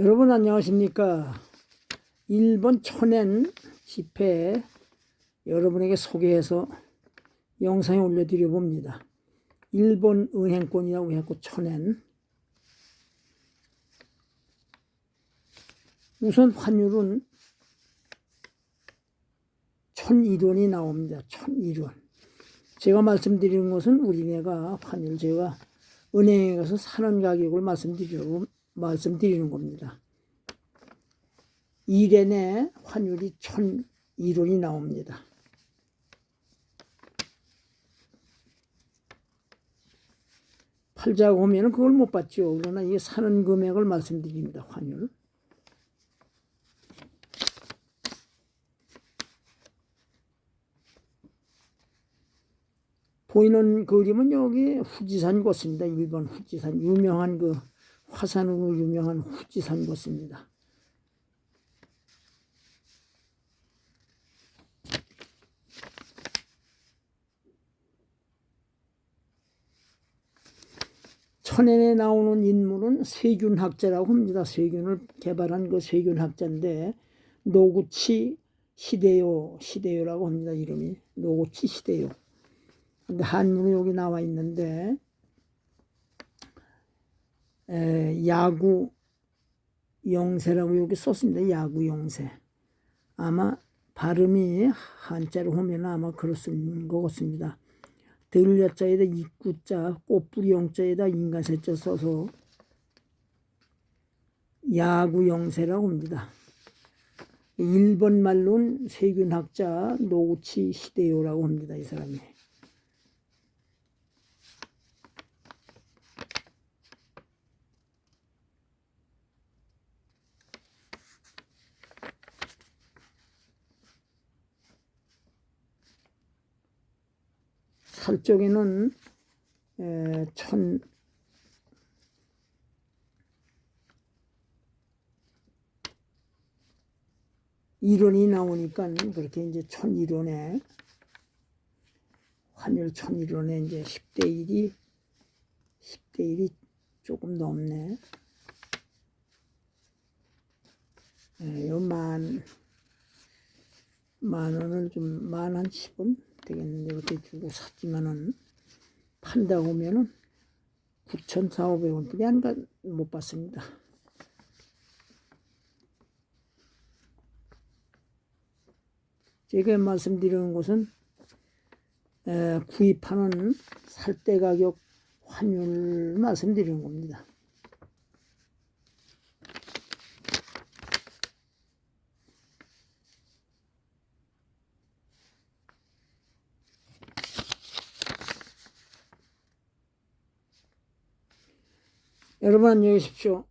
여러분 안녕하십니까? 일본 천엔 집회 여러분에게 소개해서 영상에 올려드려 봅니다. 일본 은행권이라고 해갖고 천엔 우선 환율은 1001원이 나옵니다. 1001원. 제가 말씀드리는 것은 우리네가 환율 제가 은행에 가서 사는 가격을 말씀드리고 말씀드리는 겁니다. 1엔에 환율이 1001원이 나옵니다. 팔자고 하면 그걸 못 받죠. 그러나 이게 사는 금액을 말씀드립니다. 환율. 보이는 그림은 여기 후지산 곳입니다. 일본 후지산 유명한 그 화산으로 유명한 후지산 곳입니다. 천연에 나오는 인물은 세균학자라고 합니다. 세균을 개발한 그 세균학자인데 노구치 시대요 시대요라고 합니다. 이름이 노구치 시대요. 근데 한문이 여기 나와 있는데 에, 야구 영세라고 여기 썼습니다. 야구 영세. 아마 발음이 한자로 하면 아마 그렇습니다. 것 같습니다. 들려자에다 입구자, 꽃뿌리 영자에다 인간세자 써서 야구 영세라고 합니다. 일본 말로는 세균학자 노우치 시대요라고 합니다. 이 사람이. 살 쪽에는 에, 천 일원이 나오니까 그렇게 이제 천일원에 환율 천일원에 이제 10대 1이 10대 1이 조금 넘네. 예, 요만 만 원을 좀 만 한 10원 되겠는데 이렇게 주고 샀지만은 판다 보면은 9,400원 뿐이 안못 받습니다. 제가 말씀드리는 것은 에, 구입하는 살 때 가격 환율 말씀드리는 겁니다. 여러분 안녕히 계십시오.